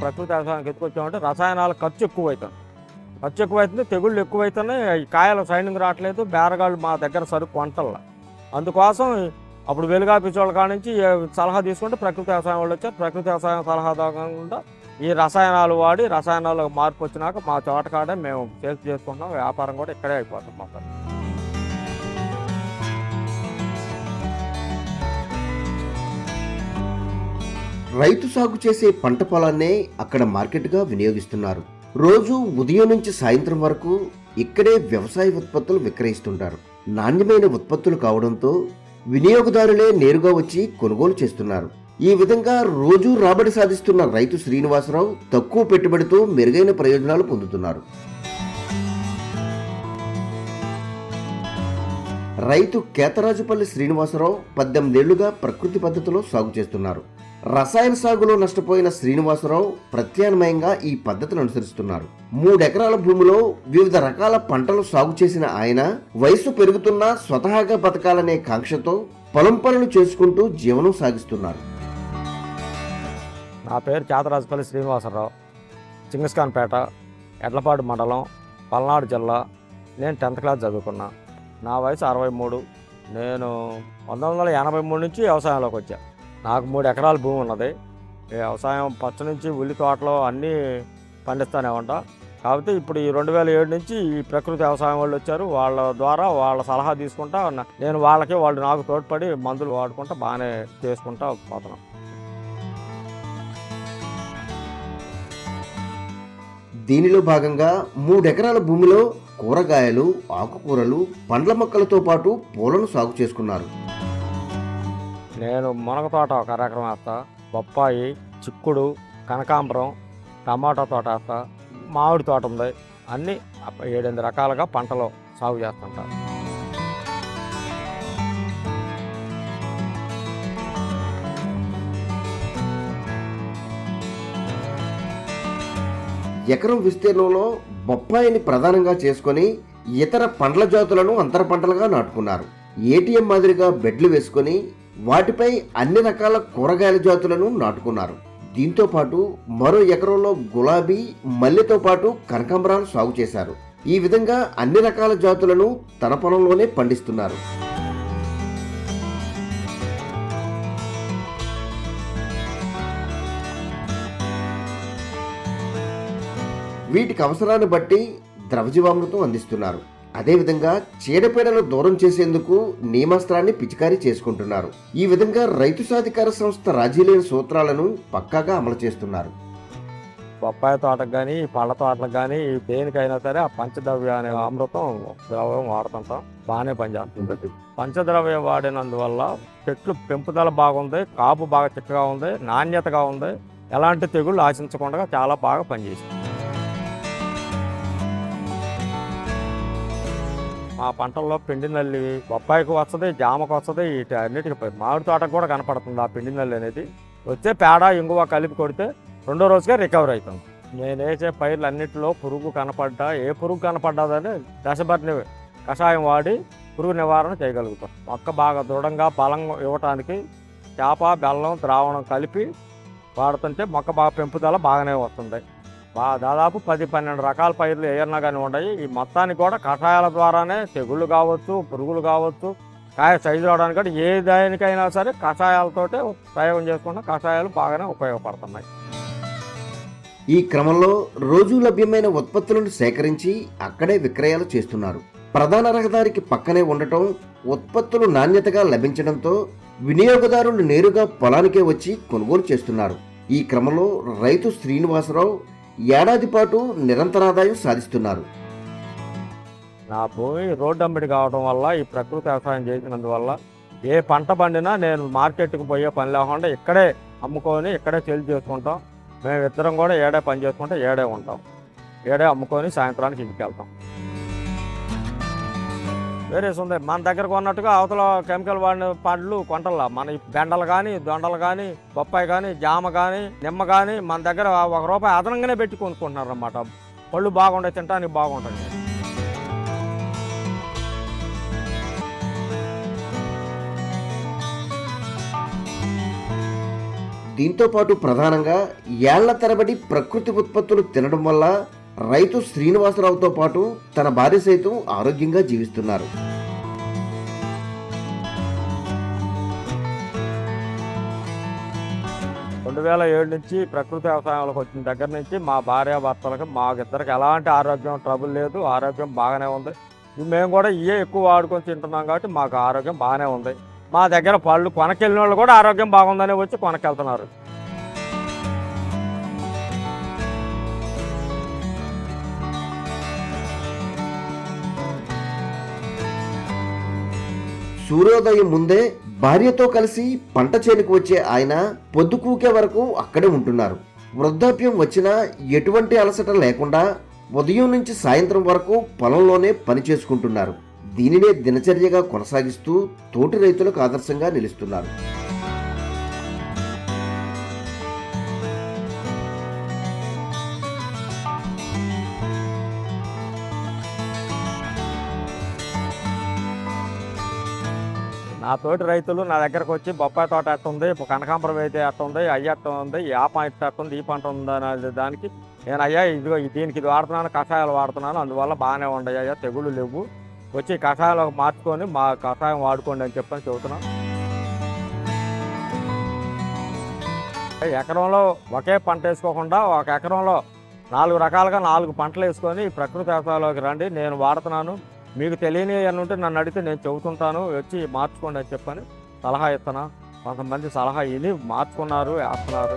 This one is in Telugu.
ప్రకృతి వ్యవసాయానికి ఎత్తుకొచ్చామంటే రసాయనాల ఖర్చు ఎక్కువ అవుతుంది ఖర్చు ఎక్కువ అవుతుంది తెగుళ్ళు ఎక్కువ అవుతున్నాయి కాయలు సైనింగ్ రావట్లేదు బేరగాళ్ళు మా దగ్గర సరుకు వంటల అందుకోసం అప్పుడు వెలుగాపించే వాళ్ళ కాడ నుంచి సలహా తీసుకుంటే ప్రకృతి వ్యవసాయం వాళ్ళు వచ్చారు. ప్రకృతి వ్యవసాయం సలహా కాకుండా ఈ రసాయనాలు వాడి రసాయనాలు మార్పు వచ్చినాక మా తోట కాడే మేము సేల్స్ చేసుకుంటున్నాం వ్యాపారం కూడా ఇక్కడే అయిపోతాం మాకు రైతు సాగు చేసే పంట పొలాన్నే అక్కడ మార్కెట్గా వినియోగిస్తున్నారు. రోజు ఉదయం నుంచి సాయంత్రం వరకు ఇక్కడే వ్యవసాయ ఉత్పత్తులు విక్రయిస్తుంటారు. నాణ్యమైన ఉత్పత్తులు కావడంతో వినియోగదారులే నేరుగా వచ్చి కొనుగోలు చేస్తున్నారు. ఈ విధంగా రోజూ రాబడి సాధిస్తున్న రైతు శ్రీనివాసరావు తక్కువ పెట్టుబడితో మెరుగైన ప్రయోజనాలు పొందుతున్నారు. రైతు కేతరాజుపల్లి శ్రీనివాసరావు పద్దెనిమిదేళ్ళుగా ప్రకృతి పద్ధతిలో సాగు చేస్తున్నారు. రసాయన సాగులో నష్టపోయిన శ్రీనివాసరావు ప్రత్యామ్నాయంగా ఈ పద్ధతిని అనుసరిస్తున్నారు. మూడెకరాల భూమిలో వివిధ రకాల పంటలు సాగు చేసిన ఆయన వయసు పెరుగుతున్నా స్వతహాగా బతకాలనే కాంక్షతో పొలం పనులు చేసుకుంటూ జీవనం సాగిస్తున్నారు. నా పేరు చేతరాజపల్లి శ్రీనివాసరావు చింగస్ఖాన్పేట ఎడ్లపాడు మండలం పల్నాడు జిల్లా. నేను టెన్త్ క్లాస్ చదువుకున్నా. నా వయసు అరవై మూడు. నేను పంతొమ్మిది వందల ఎనభై మూడు నుంచి వ్యవసాయంలోకి వచ్చాను నాకు మూడు ఎకరాల భూమి ఉన్నది. వ్యవసాయం పచ్చ నుంచి ఉల్లి తోటలో అన్నీ పండిస్తానే ఉంటా కాబట్టి ఇప్పుడు ఈ రెండు వేల ఏడు నుంచి ఈ ప్రకృతి వ్యవసాయం వాళ్ళు వచ్చారు. వాళ్ళ ద్వారా వాళ్ళ సలహా తీసుకుంటా నేను వాళ్ళకి వాళ్ళు నాకు తోడ్పడి మందులు వాడుకుంటా బాగానే చేసుకుంటా పోతున్నాం. దీనిలో భాగంగా మూడెకరాల భూమిలో కూరగాయలు ఆకుకూరలు పండ్ల మొక్కలతో పాటు పూలను సాగు చేసుకున్నారు. నేను మునగ తోట ఒక ఎకరం వేస్తా. బొప్పాయి చిక్కుడు కనకాంబరం టమాటా తోట వేస్తా. మామిడి తోట ఉంది. అన్నీ ఏడెనిమిది రకాలుగా పంటలు సాగు చేస్తుంటారు ఎకరం విస్తీర్ణంలో బొప్పాయిని ప్రధానంగా చేసుకొని ఇతర పండ్ల జాతులను అంతర పంటలుగా నాటుకున్నారు. ఏటీఎం మాదిరిగా బెడ్లు వేసుకొని వాటిపై అన్ని రకాల కూరగాయల జాతులను నాటుకున్నారు. దీంతో పాటు మరో ఎకరంలో గులాబీ మల్లెతో పాటు కనకాంబరాలు సాగు చేశారు. ఈ విధంగా అన్ని రకాల జాతులను తన పొలంలోనే పండిస్తున్నారు. వీటికి అవసరాన్ని బట్టి ద్రవజీవామృతం అందిస్తున్నారు. అదేవిధంగా చీడపీడలు దూరం చేసేందుకు నియమాస్త్రాన్ని పిచికారీ చేసుకుంటున్నారు. ఈ విధంగా రైతు సాధికార సంస్థ రాజీలేని సూత్రాలను పక్కాగా అమలు చేస్తున్నారు. బొప్పాయి తోటకు కానీ పళ్ళ తోటలకు కానీ దేనికైనా సరే ఆ పంచద్రవ్య అనే అమృతం ద్రవ్యం వాడుతుంటాం. బాగానే పనిచేస్తుంది. పంచద్రవ్యం వాడినందువల్ల చెట్లు పెంపుదల బాగుంది కాపు బాగా చిక్కగా ఉంది నాణ్యతగా ఉంది. ఎలాంటి తెగుళ్ళు ఆశించకుండా చాలా బాగా పనిచేస్తుంది. మా పంటల్లో పిండి నల్లి బొప్పాయికి వస్తుంది జామకు వస్తుంది వీటి అన్నిటికి మామిడి తోటకు కూడా కనపడుతుంది ఆ పిండి నల్లి అనేది. వచ్చే పేడ ఇంగువ కలిపి కొడితే రెండో రోజుగా రికవర్ అవుతుంది నేను వేసే పైర్లు అన్నింటిలో పురుగు కనపడ్డా ఏ పురుగు కనపడ్డాదని దశబర్ని కషాయం వాడి పురుగు నివారణ చేయగలుగుతాం. మొక్క బాగా దృఢంగా బలం ఇవ్వటానికి చేప బెల్లం ద్రావణం కలిపి వాడుతుంటే మొక్క బాగా పెంపుదల బాగానే వస్తుంది. దాదాపు పది పన్నెండు రకాల పైర్లు ఏమన్నా కానీ ఉన్నాయి ఈ మొత్తానికి కూడా కషాయాల ద్వారానే తెగుళ్ళు కావచ్చు పురుగులు కావచ్చు కాయ సైజు రావడానికి కూడా ఏ దానికైనా సరే కషాయాలతోటే ప్రయోగం చేసుకుంటే కషాయాలు బాగానే ఉపయోగపడుతున్నాయి. ఈ క్రమంలో రోజు లభ్యమైన ఉత్పత్తులను సేకరించి అక్కడే విక్రయాలు చేస్తున్నారు. ప్రధాన రహదారికి పక్కనే ఉండటం ఉత్పత్తులు నాణ్యతగా లభించడంతో వినియోగదారులు నేరుగా పొలానికే వచ్చి కొనుగోలు చేస్తున్నారు. ఈ క్రమంలో రైతు శ్రీనివాసరావు ఏడాది పాటు నిరంతరాదాయం సాధిస్తున్నారు. నా భూమి రోడ్డు అమ్మిడి కావడం వల్ల ఈ ప్రకృతి వ్యవసాయం చేసినందువల్ల ఏ పంట పండినా నేను మార్కెట్కి పోయే పని లేకుండా ఇక్కడే అమ్ముకొని ఇక్కడే సేల్ చేసుకుంటాం. మేము ఇద్దరం కూడా ఏడే పని చేసుకుంటే ఏడే ఉంటాం. ఏడే అమ్ముకొని సాయంత్రానికి ఇంటికి వెళ్తాం. వేరేస్ ఉంది మన దగ్గర కొన్నట్టుగా అవతల కెమికల్ వాడిన పండ్లు కొంటల్లా. మన బెండలు కానీ దొండలు కానీ బొప్పాయి కానీ జామ కానీ నిమ్మ కానీ మన దగ్గర ఒక రూపాయి అదనంగానే పెట్టి కొనుక్కుంటున్నారు అన్నమాట పళ్ళు బాగుంటాయి తినడానికి బాగుంటుంది దీంతో పాటు ప్రధానంగా ఏళ్ళ తరబడి ప్రకృతి ఉత్పత్తులు తినడం వల్ల రైతు శ్రీనివాసరావుతో పాటు తన భార్య సైతం ఆరోగ్యంగా జీవిస్తున్నారు. రెండు వేల ఏడు నుంచి ప్రకృతి వ్యవసాయంలోకి వచ్చిన దగ్గర నుంచి మా భార్య భర్తలకు మాకిద్దరికి ఎలాంటి ఆరోగ్యం ట్రబుల్ లేదు. ఆరోగ్యం బాగానే ఉంది. మేము కూడా ఇవే ఎక్కువ వాడుకొని తింటున్నాం కాబట్టి మాకు ఆరోగ్యం బాగానే ఉంది. మా దగ్గర పళ్ళు కొనకెళ్ళిన వాళ్ళు కూడా ఆరోగ్యం బాగుందని వచ్చి కొనకెళ్తున్నారు. సూర్యోదయం ముందే భార్యతో కలిసి పంట చేనుకు వచ్చే ఆయన పొద్దుకూకే వరకు అక్కడే ఉంటున్నారు. వృద్ధాప్యం వచ్చినా ఎటువంటి అలసట లేకుండా ఉదయం నుంచి సాయంత్రం వరకు పొలంలోనే పని చేసుకుంటున్నారు. దీనినే దినచర్యగా కొనసాగిస్తూ తోటి రైతులకు ఆదర్శంగా నిలుస్తున్నారు. నా తోటి రైతులు నా దగ్గరకు వచ్చి బొప్పాయి తోట ఎట్టుంది కనకాంబరం అయితే ఎట్టుంది అయ్యి ఉంది ఆ పంట ఎట్టుంది ఈ పంట ఉంది అనే దానికి నేను అయ్యా ఇదిగో దీనికి ఇది వాడుతున్నాను కషాయాలు వాడుతున్నాను అందువల్ల బాగానే ఉండయి అయ్యా తెగుళ్ళు లేవు. వచ్చి కషాయాలు మార్చుకొని మా కషాయం వాడుకోండి అని చెప్పని చెబుతున్నాను. ఎకరంలో ఒకే పంట వేసుకోకుండా ఒక ఎకరంలో నాలుగు రకాలుగా నాలుగు పంటలు వేసుకొని ఈ ప్రకృతి వ్యవసాయంలోకి రండి నేను వాడుతున్నాను. మీకు తెలియని అని ఉంటే నన్ను అడిగితే నేను చెబుతుంటాను వచ్చి మార్చుకోండి అని చెప్పని సలహా ఇస్తాను కొంతమంది సలహా విని మార్చుకున్నారు వేస్తున్నారు.